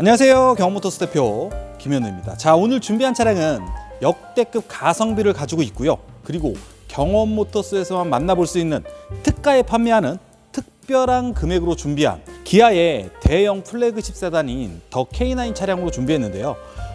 안녕하세요. 경험모터스 대표 김현우입니다. 자, 오늘 준비한 차량은 역대급 가성비를 가지고 있고요. 그리고 경험모터스에서만 만나볼 수 있는 특가에 판매하는 특별한 금액으로 준비한 기아의 대형 플래그십 세단인 더 K9 차량으로 준비했는데요.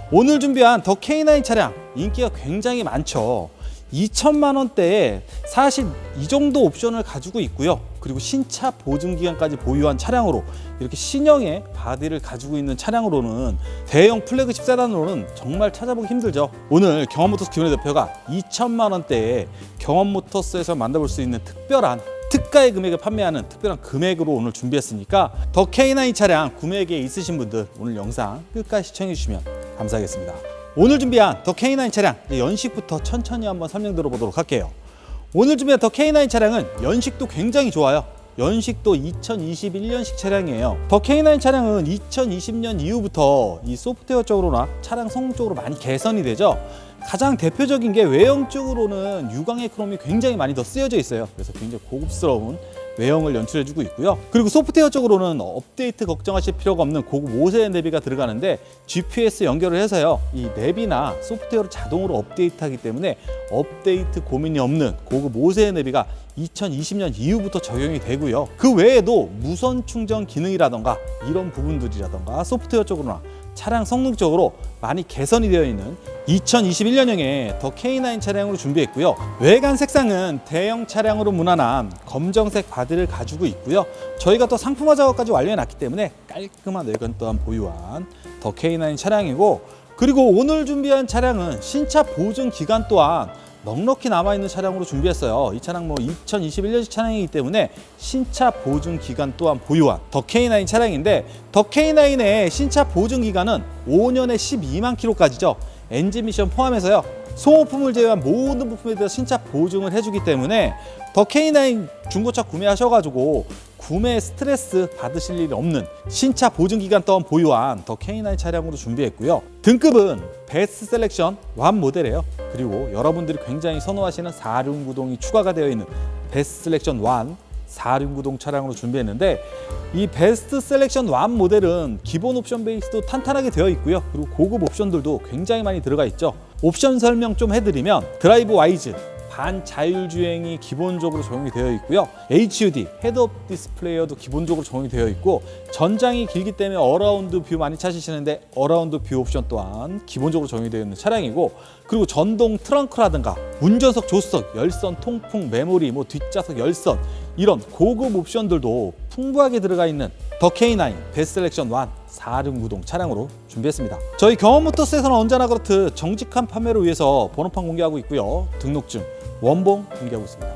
오늘 준비한 더 K9 차량 인기가 굉장히 많죠. 2천만 원대에 사실 이 정도 옵션을 가지고 있고요. 그리고 신차 보증 기간까지 보유한 차량으로 이렇게 신형의 바디를 가지고 있는 차량으로는 대형 플래그십 세단으로는 정말 찾아보기 힘들죠. 오늘 경험모터스 김은혜 대표가 2천만 원대에 경험모터스에서 만나볼 수 있는 특별한 특가의 금액에 판매하는 특별한 금액으로 오늘 준비했으니까 더 K9 차량 구매 계획 있으신 분들 오늘 영상 끝까지 시청해 주시면 감사하겠습니다. 오늘 준비한 더 K9 차량 연식부터 천천히 한번 설명 들어보도록 할게요. 오늘 준비한 더 K9 차량은 연식도 굉장히 좋아요. 연식도 2021년식 차량이에요. 더 K9 차량은 2020년 이후부터 이 소프트웨어 쪽으로나 차량 성능 쪽으로 많이 개선이 되죠. 가장 대표적인 게 외형 쪽으로는 유광의 크롬이 굉장히 많이 더 쓰여져 있어요. 그래서 굉장히 고급스러운 외형을 연출해주고 있고요. 그리고 소프트웨어 쪽으로는 업데이트 걱정하실 필요가 없는 고급 5세 내비가 들어가는데 GPS 연결을 해서요. 이 내비나 소프트웨어를 자동으로 업데이트하기 때문에 업데이트 고민이 없는 고급 5세 내비가 2020년 이후부터 적용이 되고요. 그 외에도 무선 충전 기능이라던가 이런 부분들이라던가 소프트웨어 쪽으로나 차량 성능 적으로 많이 개선이 되어 있는 2021년형의 더 K9 차량으로 준비했고요. 외관 색상은 대형 차량으로 무난한 검정색 바디를 가지고 있고요. 저희가 또 상품화 작업까지 완료해 놨기 때문에 깔끔한 외관 또한 보유한 더 K9 차량이고 그리고 오늘 준비한 차량은 신차 보증 기간 또한 넉넉히 남아있는 차량으로 준비했어요. 이 차량 뭐 2021년식 차량이기 때문에 신차 보증 기간 또한 보유한 더 K9 차량인데 더 K9의 신차 보증 기간은 5년에 12만 킬로까지죠. 엔진 미션 포함해서요. 소모품을 제외한 모든 부품에 대해서 신차 보증을 해주기 때문에 더 K9 중고차 구매하셔가지고 구매 스트레스 받으실 일이 없는 신차 보증 기간 동안 보유한 더 K9 차량으로 준비했고요. 등급은 베스트 셀렉션 1 모델이에요. 그리고 여러분들이 굉장히 선호하시는 4륜 구동이 추가가 되어 있는 베스트 셀렉션 1 4륜구동 차량으로 준비했는데 이 베스트 셀렉션 1 모델은 기본 옵션 베이스도 탄탄하게 되어 있고요. 그리고 고급 옵션들도 굉장히 많이 들어가 있죠. 옵션 설명 좀 해드리면 드라이브 와이즈 반자율주행이 기본적으로 적용이 되어 있고요. HUD 헤드업 디스플레이어도 기본적으로 적용이 되어 있고 전장이 길기 때문에 어라운드 뷰 많이 찾으시는데 어라운드 뷰 옵션 또한 기본적으로 적용이 되어 있는 차량이고 그리고 전동 트렁크라든가 운전석 조수석 열선 통풍 메모리 뭐 뒷좌석 열선 이런 고급 옵션들도 풍부하게 들어가 있는 더 K9 베스트 셀렉션 1 4륜구동 차량으로 준비했습니다. 저희 경험모터스에서는 언제나 그렇듯 정직한 판매를 위해서 번호판 공개하고 있고요. 등록증, 원본 공개하고 있습니다.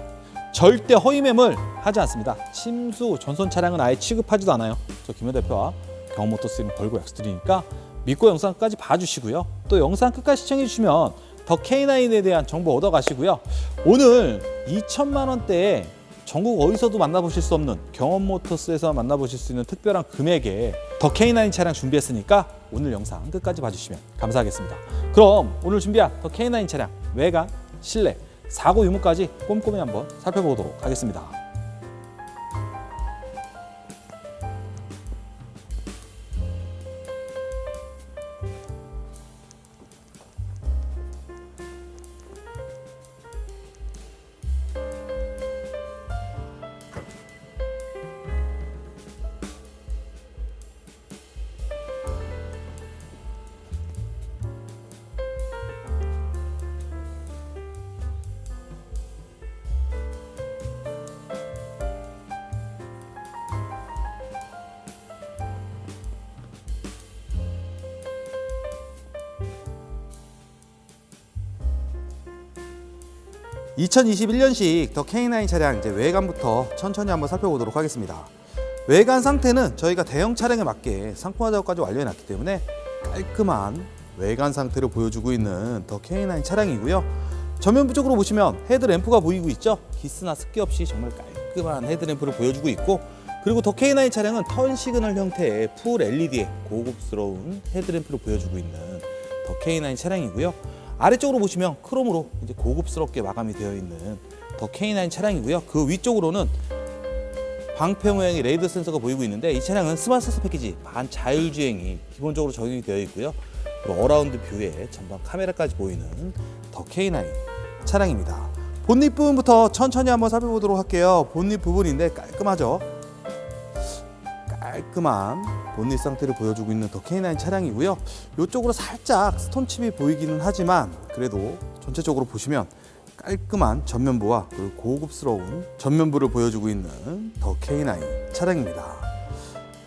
절대 허위 매물 하지 않습니다. 침수, 전선 차량은 아예 취급하지도 않아요. 저 김현 대표와 경험모터스는 걸고 약속드리니까 믿고 영상까지 봐주시고요. 또 영상 끝까지 시청해 주시면 더 K9에 대한 정보 얻어 가시고요. 오늘 2천만 원대에 전국 어디서도 만나보실 수 없는 경험모터스에서 만나보실 수 있는 특별한 금액에 더 K9 차량 준비했으니까 오늘 영상 끝까지 봐주시면 감사하겠습니다. 그럼 오늘 준비한 더 K9 차량 외관, 실내, 사고 유무까지 꼼꼼히 한번 살펴보도록 하겠습니다. (2021년식) 더 K9 차량 이제 외관부터 천천히 한번 살펴보도록 하겠습니다. 외관 상태는 저희가 대형 차량에 맞게 상품화 작업까지 완료해 놨기 때문에 깔끔한 외관 상태를 보여주고 있는 더 K9 차량이고요. 전면부 쪽으로 보시면 헤드램프가 보이고 있죠. 기스나 습기 없이 정말 깔끔한 헤드램프를 보여주고 있고 그리고 더 K9 차량은 턴 시그널 형태의 풀 LED의 고급스러운 헤드램프를 보여주고 있는 더 K9 차량이고요. 아래쪽으로 보시면 크롬으로 이제 고급스럽게 마감이 되어 있는 더 K9 차량이고요. 그 위쪽으로는 방패 모양의 레이더 센서가 보이고 있는데 이 차량은 스마트 센서 패키지 반 자율주행이 기본적으로 적용이 되어 있고요. 그리고 어라운드 뷰에 전방 카메라까지 보이는 더 K9 차량입니다. 본닛 부분부터 천천히 한번 살펴보도록 할게요. 본닛 부분인데 깔끔하죠. 깔끔한 본닛 상태를 보여주고 있는 더 K9 차량이고요. 이쪽으로 살짝 스톤칩이 보이기는 하지만 그래도 전체적으로 보시면 깔끔한 전면부와 그리고 고급스러운 전면부를 보여주고 있는 더 K9 차량입니다.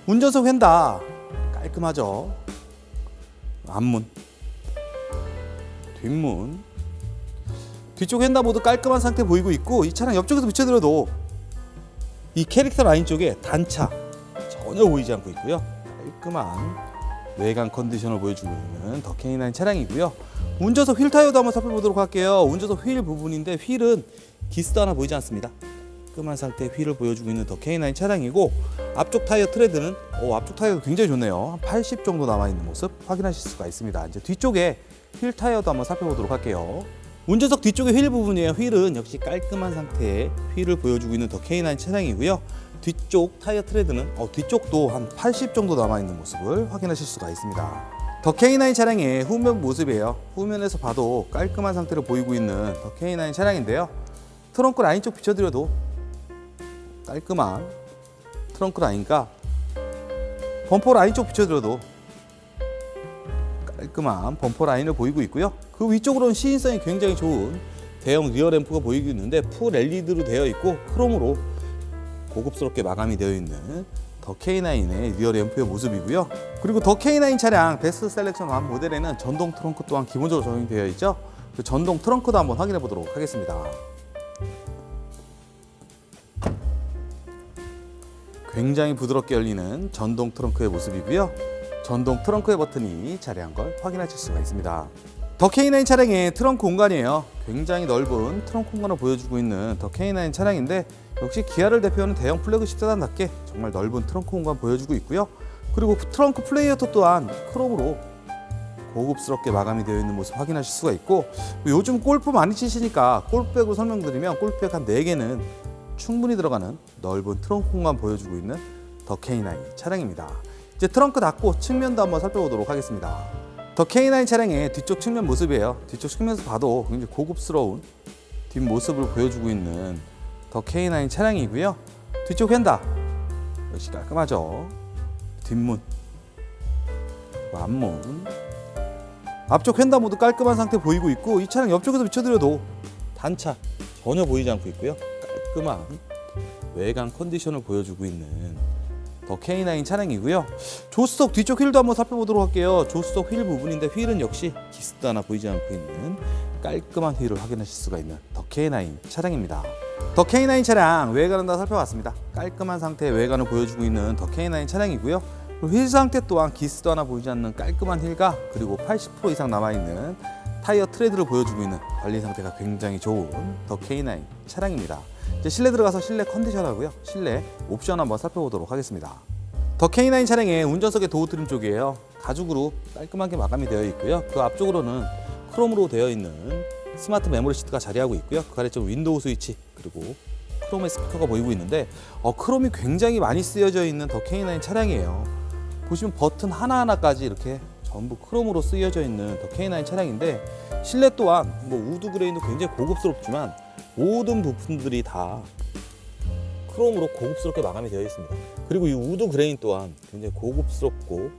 운전석 휀다 깔끔하죠. 앞문, 뒷문, 뒤쪽 휀다 모두 깔끔한 상태 보이고 있고 이 차량 옆쪽에서 비춰드려도 이 캐릭터 라인 쪽에 단차 전혀 보이지 않고 있고요. 깔끔한 외관 컨디션을 보여주고 있는 더 K9 차량이고요. 운전석 휠 타이어도 한번 살펴보도록 할게요. 운전석 휠 부분인데 휠은 기스도 하나 보이지 않습니다. 깔끔한 상태의 휠을 보여주고 있는 더 K9 차량이고 앞쪽 타이어 트레드는 오, 앞쪽 타이어도 굉장히 좋네요. 한 80 정도 남아 있는 모습 확인하실 수가 있습니다. 이제 뒤쪽에 휠 타이어도 한번 살펴보도록 할게요. 운전석 뒤쪽의 휠 부분이에요. 휠은 역시 깔끔한 상태의 휠을 보여주고 있는 더 K9 차량이고요. 뒤쪽 타이어 트레드는 어, 뒤쪽도 한 80 정도 남아 있는 모습을 확인하실 수가 있습니다. 더 K9 차량의 후면 모습이에요. 후면에서 봐도 깔끔한 상태로 보이고 있는 더 K9 차량인데요. 트렁크 라인 쪽 비춰드려도 깔끔한 트렁크 라인과 범퍼 라인 쪽 비춰드려도 깔끔한 범퍼 라인을 보이고 있고요. 그 위쪽으로는 시인성이 굉장히 좋은 대형 리어 램프가 보이고 있는데 풀 LED로 되어 있고 크롬으로 고급스럽게 마감이 되어 있는 더 K9의 리어 램프의 모습이고요. 그리고 더 K9 차량 베스트 셀렉션 1 모델에는 전동 트렁크 또한 기본적으로 적용이 되어 있죠. 그 전동 트렁크도 한번 확인해 보도록 하겠습니다. 굉장히 부드럽게 열리는 전동 트렁크의 모습이고요. 전동 트렁크의 버튼이 자리한 걸 확인하실 수가 있습니다. 더 K9 차량의 트렁크 공간이에요. 굉장히 넓은 트렁크 공간을 보여주고 있는 더 K9 차량인데 역시 기아를 대표하는 대형 플래그십 세단답게 정말 넓은 트렁크 공간 보여주고 있고요. 그리고 트렁크 플레이어터 또한 크롬으로 고급스럽게 마감이 되어 있는 모습 확인하실 수가 있고 요즘 골프 많이 치시니까 골프백으로 설명드리면 골프백 한 4개는 충분히 들어가는 넓은 트렁크 공간 보여주고 있는 더 K9 차량입니다. 이제 트렁크 닫고 측면도 한번 살펴보도록 하겠습니다. 더 K9 차량의 뒤쪽 측면 모습이에요. 뒤쪽 측면에서 봐도 굉장히 고급스러운 뒷모습을 보여주고 있는 더 K9 차량이고요. 뒤쪽 휀다 역시 깔끔하죠. 뒷문, 앞문, 앞쪽 휀다 모두 깔끔한 상태 보이고 있고 이 차량 옆쪽에서 비춰드려도 단차 전혀 보이지 않고 있고요. 깔끔한 외관 컨디션을 보여주고 있는 더 K9 차량이고요. 조수석 뒤쪽 휠도 한번 살펴보도록 할게요. 조수석 휠 부분인데 휠은 역시 기스도 하나 보이지 않고 있는 깔끔한 휠을 확인하실 수가 있는 더 K9 차량입니다. 더 K9 차량 외관은 다 살펴봤습니다. 깔끔한 상태의 외관을 보여주고 있는 더 K9 차량이고요. 휠 상태 또한 기스도 하나 보이지 않는 깔끔한 휠과 그리고 80% 이상 남아있는 타이어 트레드를 보여주고 있는 관리 상태가 굉장히 좋은 더 K9 차량입니다. 이제 실내 들어가서 실내 컨디션하고요. 실내 옵션 한번 살펴보도록 하겠습니다. 더 K9 차량의 운전석의 도어 트림 쪽이에요. 가죽으로 깔끔하게 마감이 되어 있고요. 그 앞쪽으로는 크롬으로 되어 있는 스마트 메모리 시트가 자리하고 있고요. 그 아래쪽 윈도우 스위치 그리고 크롬의 스피커가 보이고 있는데 어, 크롬이 굉장히 많이 쓰여져 있는 더 K9 차량이에요. 보시면 버튼 하나하나까지 이렇게 전부 크롬으로 쓰여져 있는 더 K9 차량인데 실내 또한 뭐 우드 그레인도 굉장히 고급스럽지만 모든 부품들이 다 크롬으로 고급스럽게 마감이 되어 있습니다. 그리고 이 우드 그레인 또한 굉장히 고급스럽고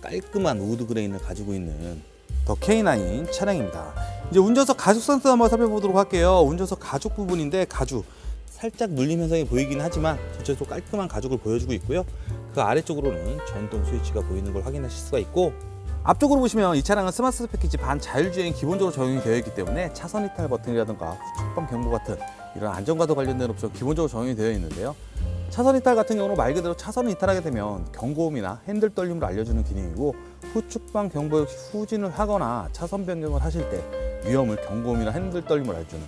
깔끔한 우드 그레인을 가지고 있는 더 K9 차량입니다. 이제 운전석 가죽 상태 한번 살펴보도록 할게요. 운전석 가죽 부분인데 가죽 살짝 눌림 현상이 보이긴 하지만 전체적으로 깔끔한 가죽을 보여주고 있고요. 그 아래쪽으로는 전동 스위치가 보이는 걸 확인하실 수가 있고 앞쪽으로 보시면 이 차량은 스마트 패키지 반 자율주행 기본적으로 적용이 되어 있기 때문에 차선 이탈 버튼이라든가 후측방 경고 같은 이런 안전과도 관련된 옵션 기본적으로 적용이 되어 있는데요. 차선 이탈 같은 경우는 말 그대로 차선을 이탈하게 되면 경고음이나 핸들 떨림을 알려주는 기능이고 후측방 경보 역시 후진을 하거나 차선 변경을 하실 때 위험을 경고음이나 핸들 떨림을 알려주는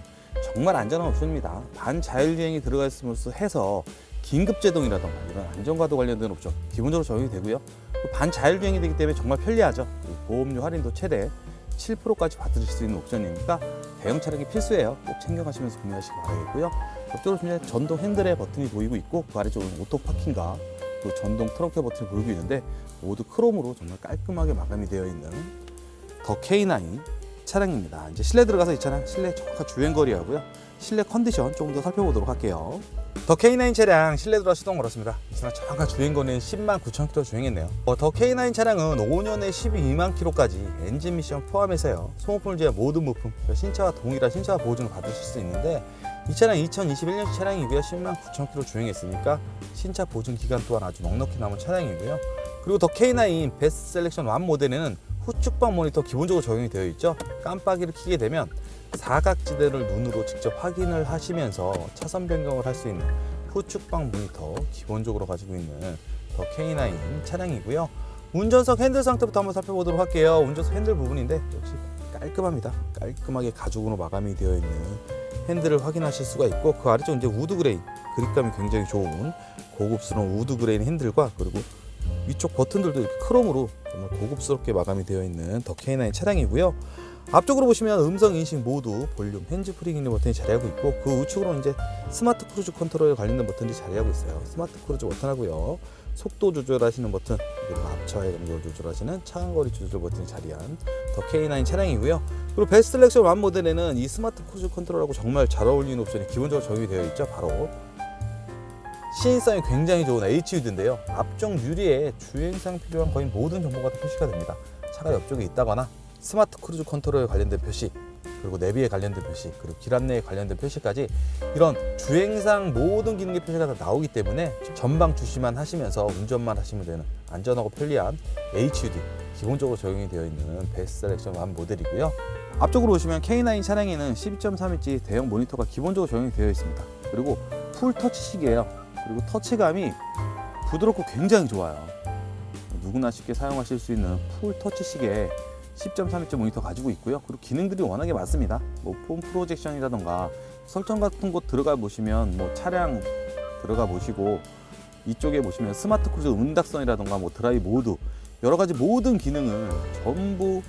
정말 안전한 옵션입니다. 반 자율주행이 들어가 있음으로써 해서 긴급 제동이라던가 이런 안전과도 관련된 옵션 기본적으로 적용이 되고요. 또 반자율주행이 되기 때문에 정말 편리하죠. 보험료 할인도 최대 7%까지 받으실 수 있는 옵션이니까 대형 차량이 필수예요. 꼭 챙겨가시면서 구매하시기 바라겠고요. 옆쪽으로 보시면 전동 핸들의 버튼이 보이고 있고 그 아래쪽은 오토 파킹과 또 전동 트렁크 버튼이 보이고 있는데 모두 크롬으로 정말 깔끔하게 마감이 되어 있는 더 K9 차량입니다. 이제 실내 들어가서 이 차량 실내 정확한 주행 거리하고요. 실내 컨디션 조금 더 살펴보도록 할게요. 더 K9 차량 실내 들어 시동 걸었습니다. 이 차량 정확한 주행 거리는 10만 9천 킬로 주행했네요. 어, 더 K9 차량은 5년에 12만 킬로까지 엔진 미션 포함해서요. 소모품을 제한 모든 부품, 신차와 동일한 신차 보증을 받으실 수 있는데 이 차량 2021년 차량이고요. 10만 9천 킬로 주행했으니까 신차 보증 기간 또한 아주 넉넉히 남은 차량이고요. 그리고 더 K9 베스트 셀렉션 1 모델에는 후측방 모니터 기본적으로 적용이 되어 있죠. 깜빡이를 켜게 되면 사각지대를 눈으로 직접 확인을 하시면서 차선 변경을 할 수 있는 후측방 모니터 기본적으로 가지고 있는 더 K9 차량이고요. 운전석 핸들 상태부터 한번 살펴보도록 할게요. 운전석 핸들 부분인데 역시 깔끔합니다. 깔끔하게 가죽으로 마감이 되어 있는 핸들을 확인하실 수가 있고 그 아래쪽 이제 우드 그레인 그립감이 굉장히 좋은 고급스러운 우드 그레인 핸들과 그리고 위쪽 버튼들도 이렇게 크롬으로 정말 고급스럽게 마감이 되어 있는 더 K9 차량이고요. 앞쪽으로 보시면 음성 인식 모두 볼륨, 핸즈 프리 기능 버튼이 자리하고 있고 그 우측으로 이제 스마트 크루즈 컨트롤에 관련된 버튼이 자리하고 있어요. 스마트 크루즈 버튼하고요. 속도 조절하시는 버튼 그리고 앞차의 연결 조절하시는 차간거리 조절 버튼이 자리한 더 K9 차량이고요. 그리고 베스트 셀렉션 1 모델에는 이 스마트 크루즈 컨트롤하고 정말 잘 어울리는 옵션이 기본적으로 적용이 되어 있죠. 바로 시인성이 굉장히 좋은 HUD인데요. 앞쪽 유리에 주행상 필요한 거의 모든 정보가 다 표시가 됩니다. 차가 옆쪽에 있다거나 스마트 크루즈 컨트롤에 관련된 표시, 그리고 내비에 관련된 표시, 그리고 길 안내에 관련된 표시까지 이런 주행상 모든 기능의 표시가 다 나오기 때문에 전방 주시만 하시면서 운전만 하시면 되는 안전하고 편리한 HUD 기본적으로 적용이 되어 있는 베스트 셀렉션 1 모델이고요. 앞쪽으로 보시면 K9 차량에는 12.3인치 대형 모니터가 기본적으로 적용이 되어 있습니다. 그리고 풀 터치 시계예요. 그리고 터치감이 부드럽고 굉장히 좋아요. 누구나 쉽게 사용하실 수 있는 풀 터치 시계 10.3인치 모니터 가지고 있고요. 그리고 기능들이 워낙에 많습니다. 뭐 폼 프로젝션이라던가 설정 같은 곳 들어가 보시면 뭐 차량 들어가 보시고 이쪽에 보시면 스마트 크루즈 음닥선이라던가 뭐 드라이 모드 여러 가지 모든 기능을 전부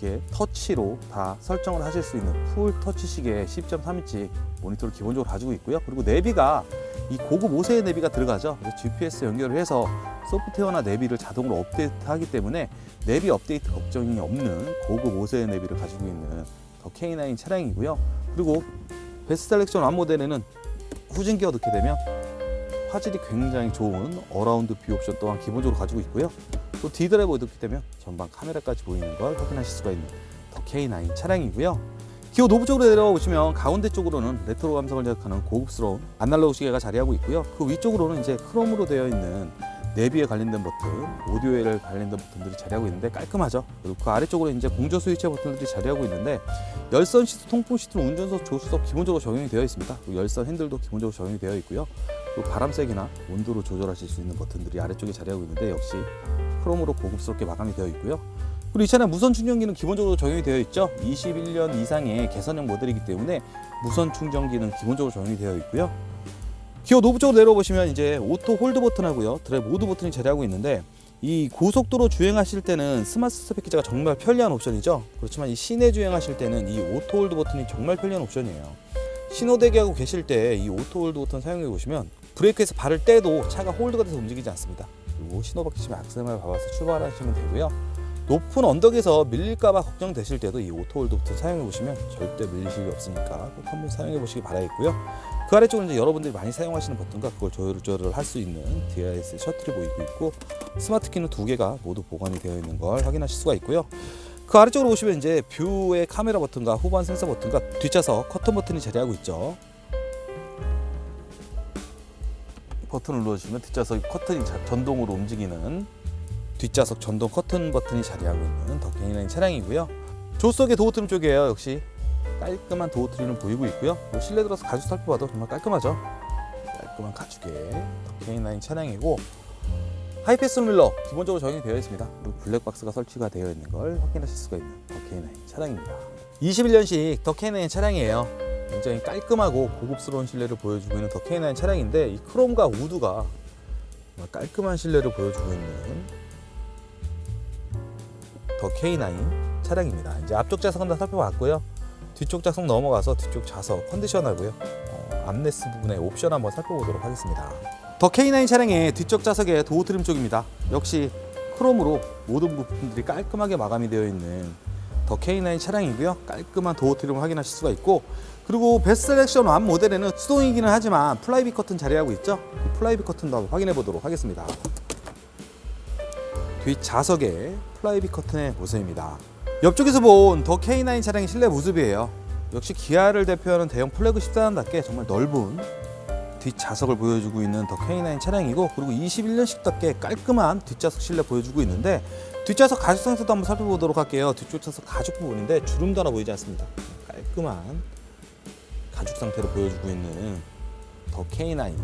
이렇게 터치로 다 설정을 하실 수 있는 풀 터치 시계 10.3인치 모니터를 기본적으로 가지고 있고요. 그리고 내비가 이 고급 5세의 내비가 들어가죠. 그래서 GPS 연결을 해서 소프트웨어나 내비를 자동으로 업데이트하기 때문에 내비 업데이트 걱정이 없는 고급 5세의 내비를 가지고 있는 더 K9 차량이고요. 그리고 베스트 셀렉션 1 모델에는 후진 기어 넣게 되면 화질이 굉장히 좋은 어라운드 뷰 옵션 또한 기본적으로 가지고 있고요. 또 D드라이버 넣게 되면 전방 카메라까지 보이는 걸 확인하실 수가 있는 더 K9 차량이고요. 기어 노브 쪽으로 내려와 보시면 가운데 쪽으로는 레트로 감성을 자극하는 고급스러운 아날로그 시계가 자리하고 있고요. 그 위쪽으로는 이제 크롬으로 되어 있는 내비에 관련된 버튼, 오디오에 관련된 버튼들이 자리하고 있는데 깔끔하죠. 그리고 그 아래쪽으로 이제 공조 스위치 버튼들이 자리하고 있는데 열선 시트, 통풍 시트로 운전석, 조수석 기본적으로 적용이 되어 있습니다. 열선 핸들도 기본적으로 적용이 되어 있고요. 그리고 바람색이나 온도로 조절하실 수 있는 버튼들이 아래쪽에 자리하고 있는데 역시 크롬으로 고급스럽게 마감이 되어 있고요. 그리고 이 차량 무선 충전기는 기본적으로 적용이 되어 있죠. 21년 이상의 개선형 모델이기 때문에 무선 충전기는 기본적으로 적용이 되어 있고요. 기어 노브 쪽으로 내려보시면 이제 오토 홀드 버튼하고요. 드라이브 모드 버튼이 자리하고 있는데 이 고속도로 주행하실 때는 스마트 스탑 패키지가 정말 편리한 옵션이죠. 그렇지만 이 시내 주행하실 때는 이 오토 홀드 버튼이 정말 편리한 옵션이에요. 신호 대기하고 계실 때 이 오토 홀드 버튼 사용해 보시면 브레이크에서 발을 떼도 차가 홀드가 돼서 움직이지 않습니다. 그리고 신호 바뀌시면 악셀을 밟아서 출발하시면 되고요. 높은 언덕에서 밀릴까봐 걱정되실 때도 이 오토 홀드 버튼 사용해 보시면 절대 밀릴 일이 없으니까 꼭 한번 사용해 보시기 바라겠고요. 그 아래쪽은 이제 여러분들이 많이 사용하시는 버튼과 그걸 조절을 할 수 있는 DIS 셔틀이 보이고 있고 스마트 키는 두 개가 모두 보관이 되어 있는 걸 확인하실 수가 있고요. 그 아래쪽으로 보시면 이제 뷰의 카메라 버튼과 후반 센서 버튼과 뒷좌석 커튼 버튼이 자리하고 있죠. 버튼을 눌러주시면 뒷좌석 커튼이 자- 전동으로 움직이는 뒷좌석 전동 커튼 버튼이 자리하고 있는 더 K9 차량이고요. 조수석의 도어 트림 쪽이에요. 역시 깔끔한 도어 트림을 보이고 있고요. 뭐 실내 들어서 가죽 살펴봐도 정말 깔끔하죠. 깔끔한 가죽의 더 K9 차량이고 하이패스 밀러 기본적으로 적용이 되어 있습니다. 그리고 블랙박스가 설치가 되어 있는 걸 확인하실 수가 있는 더 K9 차량입니다. 21년식 더 K9 차량이에요. 굉장히 깔끔하고 고급스러운 실내를 보여주고 있는 더 K9 차량인데 이 크롬과 우드가 깔끔한 실내를 보여주고 있는 더 K9 차량입니다. 이제 앞쪽 좌석은 다 살펴봤고요. 뒤쪽 좌석 넘어가서 뒤쪽 좌석 컨디션하고요. 어, 암레스 부분의 옵션 한번 살펴보도록 하겠습니다. 더 K9 차량의 뒤쪽 좌석의 도어 트림 쪽입니다. 역시 크롬으로 모든 부품들이 깔끔하게 마감이 되어 있는 더 K9 차량이고요. 깔끔한 도어 트림을 확인하실 수가 있고 그리고 베스트 셀렉션 1 모델에는 수동이기는 하지만 플라이비 커튼 자리하고 있죠. 그 플라이비 커튼도 한번 확인해 보도록 하겠습니다. 뒷 좌석의 플라이비 커튼의 모습입니다. 옆쪽에서 본 더 K9 차량의 실내 모습이에요. 역시 기아를 대표하는 대형 플래그십 세단답게 정말 넓은 뒷 좌석을 보여주고 있는 더 K9 차량이고 그리고 21년식답게 깔끔한 뒷좌석 실내 보여주고 있는데 뒷좌석 가죽 상태도 한번 살펴보도록 할게요. 뒤쪽 좌석 가죽 부분인데 주름도 하나 보이지 않습니다. 깔끔한 가죽 상태로 보여주고 있는 더 K9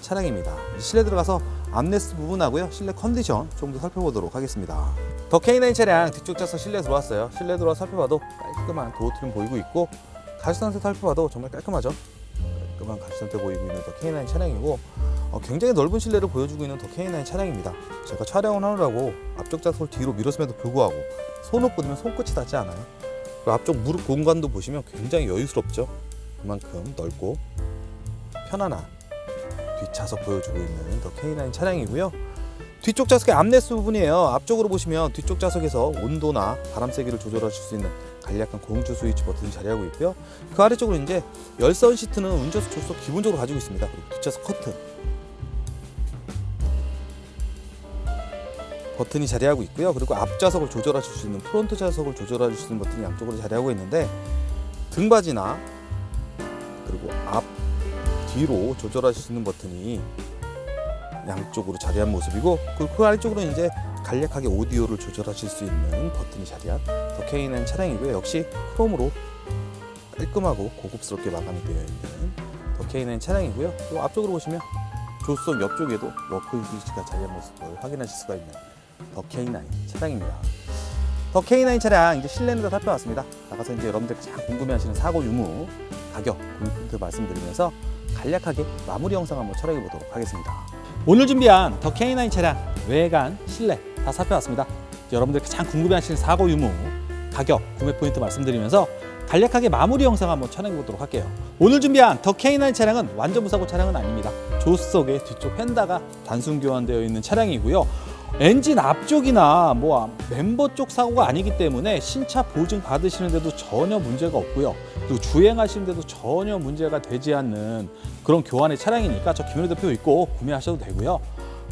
차량입니다. 실내 들어가서 암레스트 부분하고요. 실내 컨디션 좀 더 살펴보도록 하겠습니다. 더 K9 차량 뒤쪽 좌석 실내 들어왔어요. 실내 들어와 살펴봐도 깔끔한 도어 트림 보이고 있고 가죽 상태 살펴봐도 정말 깔끔하죠. 깔끔한 가죽 상태 보이고 있는 더 K9 차량이고 어, 굉장히 넓은 실내를 보여주고 있는 더 K9 차량입니다. 제가 촬영을 하느라고 앞쪽 좌석을 뒤로 밀었음에도 불구하고 손을 뻗으면 손끝이 닿지 않아요. 앞쪽 무릎 공간도 보시면 굉장히 여유스럽죠. 그만큼 넓고 편안한 뒷좌석 보여주고 있는 더 K9 차량이고요. 뒤쪽 좌석의 암레스 부분이에요. 앞쪽으로 보시면 뒤쪽 좌석에서 온도나 바람 세기를 조절하실 수 있는 간략한 공조 스위치 버튼이 자리하고 있고요. 그 아래쪽으로 이제 열선 시트는 운전석 조수석 기본적으로 가지고 있습니다. 그리고 뒷좌석 커튼 버튼이 자리하고 있고요. 그리고 앞좌석을 조절하실 수 있는 프론트 좌석을 조절하실 수 있는 버튼이 양쪽으로 자리하고 있는데 등받이나 그리고 앞 뒤로 조절하실 수 있는 버튼이 양쪽으로 자리한 모습이고 그 아래쪽으로 이제 간략하게 오디오를 조절하실 수 있는 버튼이 자리한 더 K9 차량이고요. 역시 크롬으로 깔끔하고 고급스럽게 마감이 되어 있는 더 K9 차량이고요. 또 앞쪽으로 보시면 조수석 옆쪽에도 워크 스위치가 자리한 모습을 확인하실 수가 있는 더 K9 차량입니다. 더 K9 차량 이제 실내는 다 살펴봤습니다. 나가서 이제 여러분들 가장 궁금해하시는 사고 유무 가격 구매 포인트 말씀드리면서 간략하게 마무리 영상 한번 촬영해 보도록 하겠습니다. 오늘 준비한 더 K9 차량 외관, 실내 다 살펴봤습니다. 여러분들 가장 궁금해하시는 사고 유무 가격 구매 포인트 말씀드리면서 간략하게 마무리 영상 한번 촬영해 보도록 할게요. 오늘 준비한 더 K9 차량은 완전 무사고 차량은 아닙니다. 조수석의 뒤쪽 펜다가 단순 교환되어 있는 차량이고요. 엔진 앞쪽이나 뭐 멤버 쪽 사고가 아니기 때문에 신차 보증 받으시는데도 전혀 문제가 없고요. 그리고 주행하시는데도 전혀 문제가 되지 않는 그런 교환의 차량이니까 저 김현우 대표 있고 구매하셔도 되고요.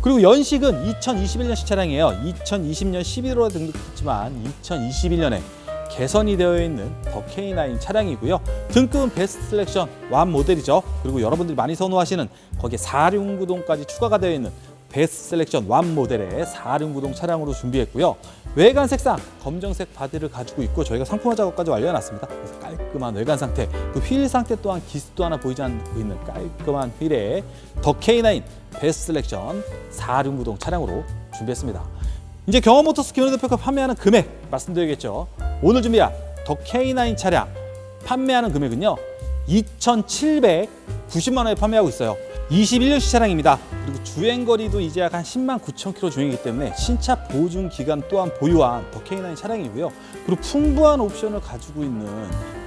그리고 연식은 2021년식 차량이에요. 2020년 11월에 등록했지만 2021년에 개선이 되어 있는 더 K9 차량이고요. 등급은 베스트 셀렉션 완 모델이죠. 그리고 여러분들이 많이 선호하시는 거기에 4륜구동까지 추가가 되어 있는 베스트 셀렉션 완 모델의 4륜 구동 차량으로 준비했고요. 외관 색상 검정색 바디를 가지고 있고 저희가 상품화 작업까지 완료해놨습니다. 그래서 깔끔한 외관 상태, 그 휠 상태 또한 기스도 하나 보이지 않고 있는 깔끔한 휠의 더 K9 베스트 셀렉션 4륜 구동 차량으로 준비했습니다. 이제 경험모터스 김현우 대표가 판매하는 금액 말씀드리겠죠. 오늘 준비한 더 K9 차량 판매하는 금액은요. 2,790만 원에 판매하고 있어요. 21년식 차량입니다. 그리고 주행 거리도 이제 약 한 10만 9천 킬로 주행이기 때문에 신차 보증 기간 또한 보유한 더 K9 차량이고요. 그리고 풍부한 옵션을 가지고 있는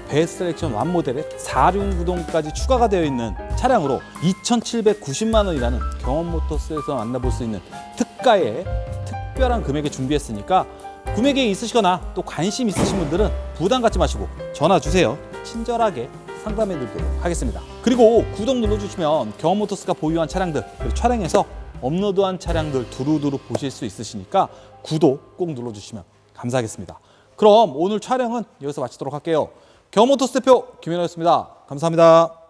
베스트 셀렉션 완 모델에 4륜 구동까지 추가가 되어 있는 차량으로 2,790만 원이라는 경험 모터스에서 만나볼 수 있는 특가의 특별한 금액에 준비했으니까 계획 있으시거나 또 관심 있으신 분들은 부담 갖지 마시고 전화 주세요. 친절하게 상담해 드리도록 하겠습니다. 그리고 구독 눌러주시면 경험 모터스가 보유한 차량들 그리고 촬영해서 업로드한 차량들 두루두루 보실 수 있으시니까 구독 꼭 눌러주시면 감사하겠습니다. 그럼 오늘 촬영은 여기서 마치도록 할게요. 경험 모터스 대표 김현아였습니다. 감사합니다.